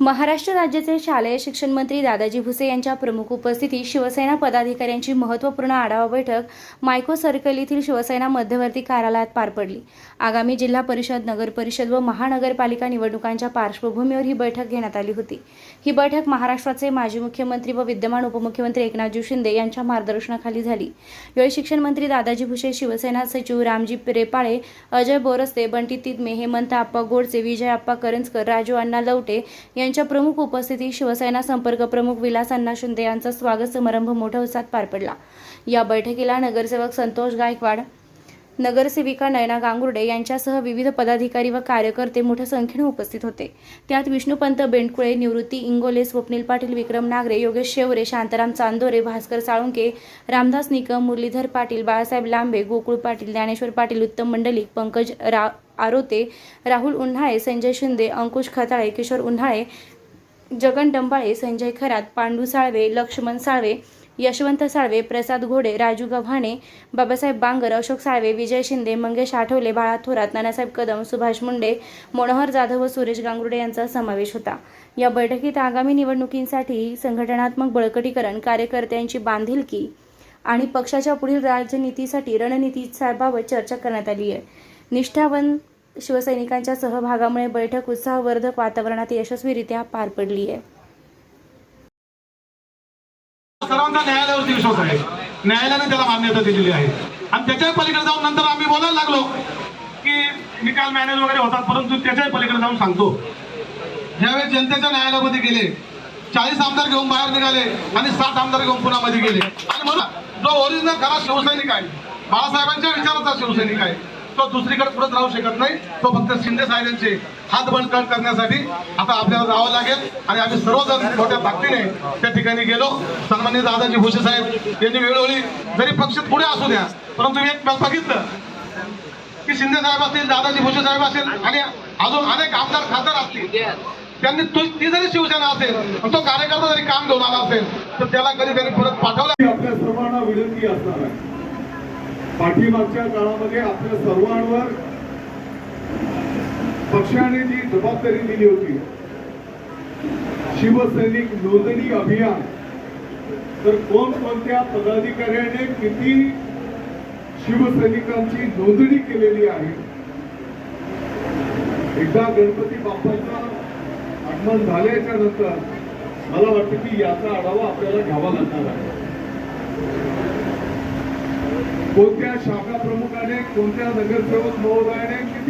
महाराष्ट्र राज्याचे शालेय शिक्षण मंत्री दादाजी भुसे यांच्या प्रमुख उपस्थितीत शिवसेना पदाधिकाऱ्यांची महत्त्वपूर्ण आढावा बैठक मायको सर्कल येथील शिवसेना मध्यवर्ती कार्यालयात पार पडली. आगामी जिल्हा परिषद नगर परिषद व महानगरपालिका निवडणुकांच्या पार्श्वभूमीवर ही बैठक घेण्यात आली होती. ही बैठक महाराष्ट्राचे माजी मुख्यमंत्री व विद्यमान उपमुख्यमंत्री एकनाथजी शिंदे यांच्या मार्गदर्शनाखाली झाली. यावेळी शिक्षण मंत्री दादाजी भुसे शिवसेना सचिव रामजी रेपाळे अजय बोरस्ते बंटी तिदमे हेमंत आप्पा गोडसे विजय आप्पा करंजकर राजू अण्णा लवटे यांच्या प्रमुख उपस्थितीत शिवसेना संपर्क प्रमुख विलास अण्णा शिंदे यांचा स्वागत समारंभ मोठ्या उत्साहात पार पडला. या बैठकीला नगरसेवक संतोष गायकवाड नगरसेविका नयना गांगुर्डे यांच्यासह विविध पदाधिकारी व कार्यकर्ते मोठ्या संख्येने उपस्थित होते. त्यात विष्णुपंत बेंडकुळे निवृत्ती इंगोले स्वप्नील पाटील विक्रम नागरे योगेश शेवरे शांताराम चांदोरे भास्कर साळुंके रामदास निकम मुरलीधर पाटील बाळासाहेब लांबे गोकुळ पाटील ज्ञानेश्वर पाटील उत्तम मंडलिक पंकज राव आरोते राहुल उन्हाळे संजय शिंदे अंकुश खताळे किशोर उन्हाळे जगन डंबाळे संजय खरात पांडू साळवे लक्ष्मण साळवे यशवंत साळवे प्रसाद घोडे राजू गव्हाणे बाबासाहेब बांगर अशोक साळवे विजय शिंदे मंगेश आठवले बाळा थोरात नानासाहेब कदम सुभाष मुंडे मनोहर जाधव व सुरेश गांगुर्डे यांचा समावेश होता. या बैठकीत आगामी निवडणुकींसाठी संघटनात्मक बळकटीकरण कार्यकर्त्यांची बांधिलकी आणि पक्षाच्या पुढील राजनीतीसाठी रणनीतीबाबत चर्चा करण्यात आली आहे. निष्ठावन शिवसैनिकांच्या सहभागामुळे बैठक उत्साहवर्धक वातावरणात यशस्वीरित्या पार पडली आहे. सर्वांचा न्यायालयावरती विश्वास आहे. न्यायालयाने त्याला मान्यता दिलेली आहे. आणि त्याच्या पलीकडे जाऊन नंतर आम्ही बोलायला लागलो की निकाल मॅनेज वगैरे होतात परंतु त्याच्याही पलीकडे जाऊन सांगतो. ज्यावेळेस जनतेच्या न्यायालयामध्ये गेले चाळीस आमदार घेऊन बाहेर निघाले आणि सात आमदार घेऊन पुण्यामध्ये गेले. आणि म्हणून जो ओरिजिनल खरा शिवसैनिक आहे बाळासाहेबांच्या विचाराचा शिवसैनिक आहे तो दुसरीकडे पुढे राहू शकत नाही. तो फक्त शिंदे साहेबांचे हात बळकट करण्यासाठी आता आपल्याला जावं लागेल. आणि आम्ही सर्वजण मोठ्या ताकदीने त्या ठिकाणी गेलो. सन्मान्य दादाजी भुसे साहेब यांनी वेळोवेळी जरी पक्ष पुढे असू द्या परंतु मी एक बघितलं. की शिंदे साहेब असतील दादाजी भुसे साहेब असतील आणि अजून अनेक आमदार खासदार असतील. त्यांनी ती जरी शिवसेना असेल आणि तो कार्यकर्ता जरी काम घेऊन आला असेल तर त्याला कधी त्यांनी परत पाठवला. आपल्या सर्वांना विनंती असणार आहे. पाठीमागच्या काळामध्ये आपल्या सर्वांवर पक्षाने जी जबाबदारी दिली होती शिवसैनिक नोंदणी अभियान तर कोणकोणत्या पदाधिकाऱ्याने किती शिवसैनिकांची नोंदणी केलेली आहे? एकदा गणपती बाप्पाचं आगमन झाल्याच्यानंतर मला वाटतं की याचा आढावा आपल्याला घ्यावा लागणार आहे. कोणत्या शाखा प्रमुखाने कोणत्या नगरसेवक महोदयाने किती